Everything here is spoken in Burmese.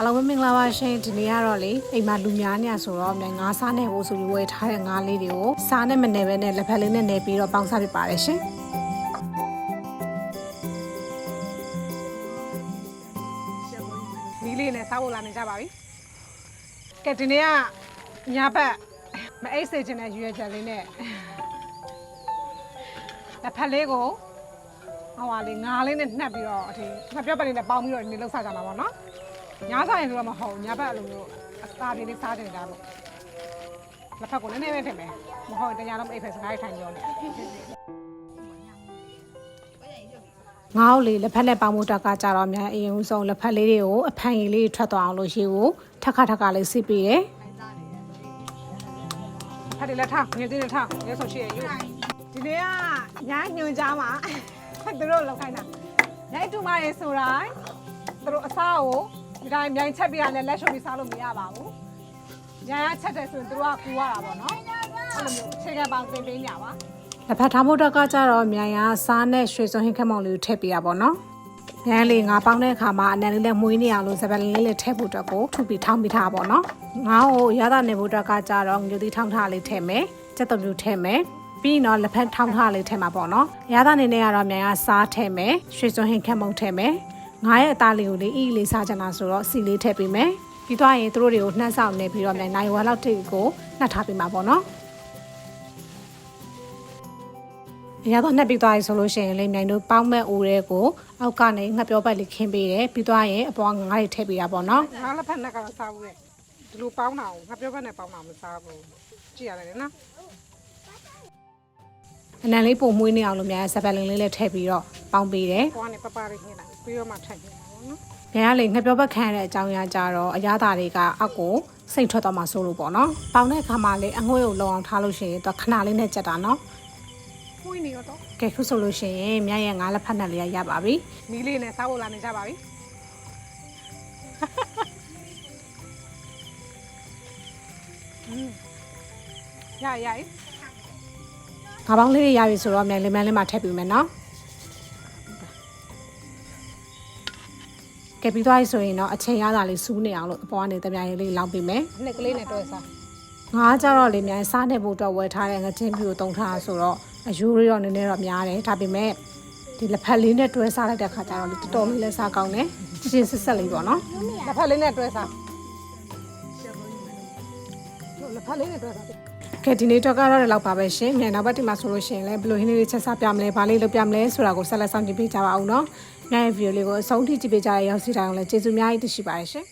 အားလုံးပဲမင်္ဂလာပါရှင်ဒီနေ့ကတော့လေအိမ်မှာလူများနေရဆိုတော့မြန်ငါးစားနေဖို့ဆိုပြီးဝယ်ထားတဲ့ငါးလေးတွေကိုစားနဲ့မနေပဲနဲ့လက်ဖက်လေးနဲ့နေပြီးတော့ပေါင်းစားပြပါတယ်ရှင်ဒီလေးနဲ့စားဖို့လာနေကြပါပြီကဲဒီနေ့ကညာဘက်မအိတ်စေချင်တဲ့ရွေးချက်လေးနဲ့လက်ဖက်လေးကိုဟိုဟာလေးငါးလေးနဲ့နှက်ပြီးတော့အထင်ငါပြောပတ်လေးနဲ့ပေါင်းပြီးတော့ဒီနေ့လောက်စားကြမှာပေါ့နော် ညားစားရင်တော့မဟုတ်ဘူးညာဘက်အဲ့လိုမျိုးအသားလေးလေးစားတင်တာလို့လက်ဖက်ကိုနည်းနည်းပဲထည့်မယ်မဟုတ်ရင်တရားတော့မအိပ်ဖက်စကားထိုင်ကြောနေငါ့ကိုလေလက်ဖက်နဲ့ပေါင်းမှုတက်ကကြတော့အများအရင်ဦးဆုံးလက်ဖက်လေးတွေကိုအဖန်ရည်လေးထွက်သွားအောင်လို့ရေကိုထက်ခါထက်ခါလေးစစ်ပေးတယ်ဖက်တယ်လက်ထားငယ်သေးလက်ထားရဲဆိုရှိရယူဒီနေ့ကညာညွန်ကြားမှာသူတို့လောက်ခိုင်းတာညတူမရေဆိုတိုင်းသူတို့အစားကို ဒီတိုင်းမြိုင်ချက်ပြရတယ်လက်ရှုပ်ပြီးစားလို့မရပါဘူးညာရချက်တယ်ဆိုရင်သူတို့ကကူရတာပေါ့နော်အဲ့လိုမျိုးအခြေခံပေါင်းသင်ပေးညာပါလက်ဖက်ထားမှုတက်ကကြတော့မြိုင်ရစားနဲ့ရွှေစုံဟင်းခက်မောင်လေးကိုထည့်ပေးရပါတော့။ငန်းလေးငါပေါင်းတဲ့အခါမှာအနံလေးနဲ့မွေးနေအောင်လို့စပယ်လေးလေးထည့်ဖို့အတွက်ကိုထုပြီးထောင်းပြီးထားပါတော့။ငါ့ကိုရတာနေဖို့အတွက်ကကြတော့ငွေသီးထောင်းထားလေးထည့်မယ်။စက်သွမျိုးထည့်မယ်။ပြီးရင်တော့လက်ဖက်ထောင်းထားလေးထည့်မှာပေါ့နော်။ရတာနေနဲ့ကတော့မြိုင်ရစားထည့်မယ်။ရွှေစုံဟင်းခက်မောင်ထည့်မယ်။ ငါရဲ့အသားလေးကိုလေးအီးလေးစားချင်တာဆိုတော့စီလေးထည့်ပေးမယ်။ပြီးတော့ရင်သူတို့တွေကိုနှက်ဆောင်နေပြီးတော့မြိုင်နိုင်ဝါလောက်ထိပ်ကိုနှက်ထားပေးမှာပေါ့နော်။အရာတော့နှက်ပြီးသွားပြီဆိုလို့ရှိရင်လေမြိုင်တို့ပေါင်းမဲ့အိုးတဲ့ကိုအောက်ကနေငှက်ပြောပတ်လေးခင်းပေးတယ်ပြီးသွားရင်အပေါ်ကငါးတွေထည့်ပေးတာပေါ့နော်ငါလက်ဖက်နဲ့ကတော့စားဘူးလေဒီလိုပေါင်းတာကိုငါပြောဖက်နဲ့ပေါင်းတာမစားဘူးကြည့်ရတယ်နော်အနံလေးပုံမွေးနေအောင်လို့များစပယ်လင်းလေးလည်းထည့်ပြီးတော့ ပေါင်းပေးတယ်ကိုကနေပပလေးခင်းလိုက်ပြီးတော့မှထည့်နေတာပေါ့နော်။မြန်ကလေငှက်ပြောပတ်ခံရတဲ့အကြောင်းအရာကြတော့အရသာတွေကအောက်ကိုစိတ်ထွက်သွားမှဆိုလို့ပေါ့နော်။ပေါင်းတဲ့အခါမှာလေအငွေ့ကိုလုံအောင်ထားလို့ရှိရင်တော့ခဏလေးနဲ့ကြက်တာနော်မှုနေတော့။ကဲခုဆိုလို့ရှိရင်မြန်ရဲ့ငါးလက်ဖက်နဲ့လေးရပါပြီမီးလေးနဲ့စားဖို့လာနေကြပါပြီရရရ။ငါးပေါင်းလေးတွေရပြီဆိုတော့မြန်လေးမြန်လေးမှထည့်ပြီးမယ်နော်။ ကဲပြီးသွားပြီဆိုရင်တော့အချိန်ရတာလေးစူးနေအောင်လို့အပေါ်ကနေတပြားရည်လေးလောင်းပေးမယ်နှစ်ကလေးနဲ့တွဲစား။ငါးကြတော့လေမြန်စားနေဖို့တော့ဝယ်ထားတဲ့ငချင်းပြူကိုတုံးထားဆိုတော့အယိုးလေးတော့နည်းနည်းတော့များတယ်။ဒါပေမဲ့ဒီလက်ဖက်လေးနဲ့တွဲစားလိုက်တဲ့ခါကျတော့လေတော်တော်လေးလဲစားကောင်းတယ်။ချင်းစစ်ဆက်လေးပေါ့နော်။လက်ဖက်လေးနဲ့တွဲစားလက်ဖက်လေးနဲ့တွဲစားကဲဒီနေ့တော့ကတော့ဒီလောက်ပါပဲရှင်မြန်နောက်ဘက်ဒီမှာဆိုလို့ရှိရင်လည်းဘယ်လိုဟင်းလေးချက်စားပြမလဲဘာလေးလုပ်ပြမလဲဆိုတာကိုဆက်လက်ဆောင်ကြည့်ပေးကြပါဦးနော် ညရဲ့ဗီဒီယိုလေးကိုအဆုံးထိကြည့်ပေးကြရရောက်စီတိုင်းအောင်လည်းကျေးဇူးအများကြီးတင်ရှိပါတယ်ရှင်